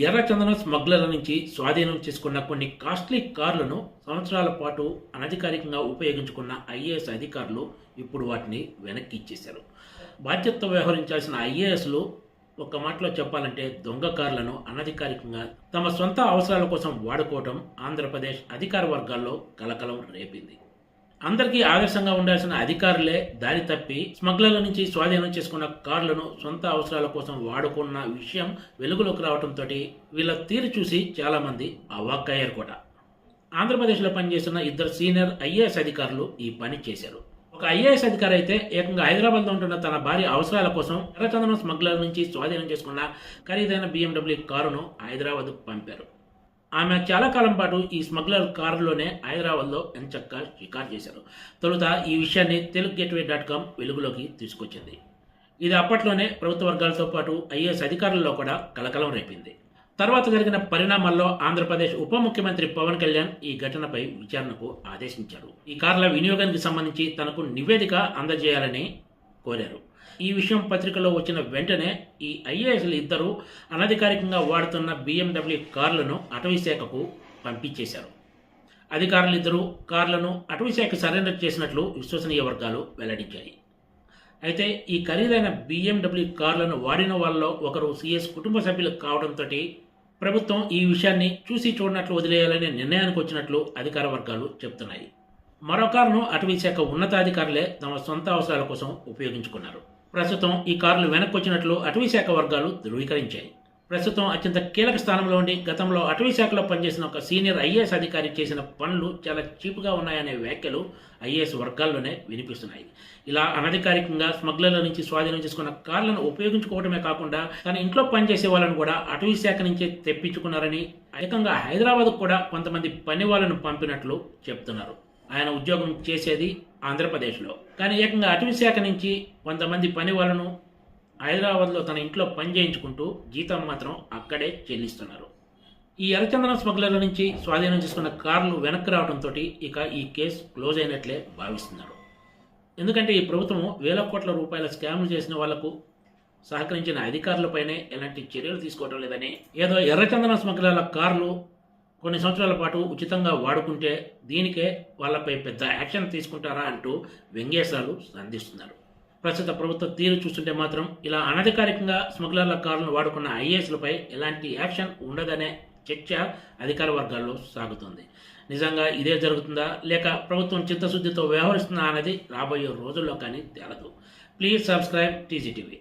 ఎర్రచందనం స్మగ్లర్ల నుంచి స్వాధీనం చేసుకున్న కొన్ని కాస్ట్లీ కార్లను సంవత్సరాల పాటు అనధికారికంగా ఉపయోగించుకున్న ఐఏఎస్ అధికారులు ఇప్పుడు వాటిని వెనక్కి ఇచ్చేశారు. బాధ్యతతో వ్యవహరించాల్సిన ఐఏఎస్లు ఒక మాటలో చెప్పాలంటే దొంగ కార్లను అనధికారికంగా తమ సొంత అవసరాల కోసం వాడుకోవటం ఆంధ్రప్రదేశ్ అధికార వర్గాల్లో కలకలం రేపింది. అందరికీ ఆదర్శంగా ఉండాల్సిన అధికారులే దారి తప్పి స్మగ్లర్ల నుంచి స్వాధీనం చేసుకున్న కార్లను సొంత అవసరాల కోసం వాడుకున్న విషయం వెలుగులోకి రావడంతో వీళ్ళ తీరు చూసి చాలామంది అవాక్కయ్యారు కూడా. ఆంధ్రప్రదేశ్లో పనిచేస్తున్న ఇద్దరు సీనియర్ ఐఏఎస్ అధికారులు ఈ పని చేశారు. ఒక ఐఏఎస్ అధికారి అయితే ఏకంగా హైదరాబాద్లో ఉంటున్న తన భార్య అవసరాల కోసం ఎర్రచందనం స్మగ్లర్ నుంచి స్వాధీనం చేసుకున్న ఖరీదైన బీఎండబ్ల్యూ కారును హైదరాబాద్ పంపారు. ఆమె చాలా కాలం పాటు ఈ స్మగ్లర్ కారులోనే హైదరాబాద్లో ఎంచక్క షికారు చేశారు. తొలుత ఈ విషయాన్ని తెలుగు గేట్వే డాట్ కామ్ వెలుగులోకి తీసుకొచ్చింది. ఇది అప్పట్లోనే ప్రభుత్వ వర్గాలతో పాటు ఐఏఎస్ అధికారుల్లో కూడా కలకలం రేపింది. తర్వాత జరిగిన పరిణామాల్లో ఆంధ్రప్రదేశ్ ఉప ముఖ్యమంత్రి పవన్ కళ్యాణ్ ఈ ఘటనపై విచారణకు ఆదేశించారు. ఈ కార్ల వినియోగానికి సంబంధించి తనకు నివేదిక అందజేయాలని కోరారు. ఈ విషయం పత్రికలో వచ్చిన వెంటనే ఈ ఐఏఎస్లు ఇద్దరు అనధికారికంగా వాడుతున్న బిఎండబ్ల్యూ కార్లను అటవీశాఖకు పంపించేశారు. అధికారులు ఇద్దరు కార్లను అటవీశాఖ సరెండర్ చేసినట్లు విశ్వసనీయ వర్గాలు వెల్లడించాయి. అయితే ఈ ఖరీదైన బీఎండబ్ల్యూ కార్లను వాడిన వాళ్ళలో ఒకరు సిఎస్ కుటుంబ సభ్యులు కావడంతో ప్రభుత్వం ఈ విషయాన్ని చూసి చూడనట్లు వదిలేయాలనే నిర్ణయానికి వచ్చినట్లు అధికార వర్గాలు చెబుతున్నాయి. మరో కారును అటవీశాఖ ఉన్నతాధికారులే తమ సొంత అవసరాల కోసం ఉపయోగించుకున్నారు. ప్రస్తుతం ఈ కార్లు వెనక్కి వచ్చినట్లు అటవీశాఖ వర్గాలు ధృవీకరించాయి. ప్రస్తుతం అత్యంత కీలక స్థానంలో ఉండి గతంలో అటవీ శాఖలో పనిచేసిన ఒక సీనియర్ ఐఏఎస్ అధికారి చేసిన పనులు చాలా చీపుగా ఉన్నాయనే వ్యాఖ్యలు ఐఏఎస్ వర్గాల్లోనే వినిపిస్తున్నాయి. ఇలా అనధికారికంగా స్మగ్లర్ల నుంచి స్వాధీనం చేసుకున్న కార్లను ఉపయోగించుకోవడమే కాకుండా తన ఇంట్లో పనిచేసే వాళ్ళను కూడా అటవీ శాఖ నుంచే తెప్పించుకున్నారని ఏకంగా హైదరాబాద్ కూడా కొంతమంది పని వాళ్ళను పంపినట్లు చెప్తున్నారు. ఆయన ఉద్యోగం చేసేది ఆంధ్రప్రదేశ్లో. కానీ ఏకంగా అటవీ శాఖ నుంచి కొంతమంది పని వాళ్ళను హైదరాబాద్లో తన ఇంట్లో పని చేయించుకుంటూ జీతం మాత్రం అక్కడే చెల్లిస్తున్నారు. ఈ ఎర్రచందనం స్మగ్లర్ల నుంచి స్వాధీనం చేసుకున్న కార్లు వెనక్కి రావడంతో ఇక ఈ కేసు క్లోజ్ అయినట్లే భావిస్తున్నారు. ఎందుకంటే ఈ ప్రభుత్వం వేల కోట్ల రూపాయల స్కామ్లు చేసిన వాళ్ళకు సహకరించిన అధికారులపైనే ఎలాంటి చర్యలు తీసుకోవడం లేదని ఏదో ఎర్రచందనం స్మగ్లర్ల కార్లు కొన్ని సంవత్సరాల పాటు ఉచితంగా వాడుకుంటే దీనికే వాళ్ళపై పెద్ద యాక్షన్ తీసుకుంటారా అంటూ వ్యంగ్యాసాలు సంధిస్తున్నారు. ప్రస్తుత ప్రభుత్వ తీరు చూస్తుంటే మాత్రం ఇలా అనధికారికంగా స్మగ్లర్ల కారును వాడుకున్న ఐఏఎస్లపై ఎలాంటి యాక్షన్ ఉండదనే చర్చ అధికార వర్గాల్లో సాగుతుంది. నిజంగా ఇదే జరుగుతుందా? లేక ప్రభుత్వం చిత్తశుద్ధితో వ్యవహరిస్తుందా అనేది రాబోయే రోజుల్లో కానీ తేలదు. Please subscribe TGTV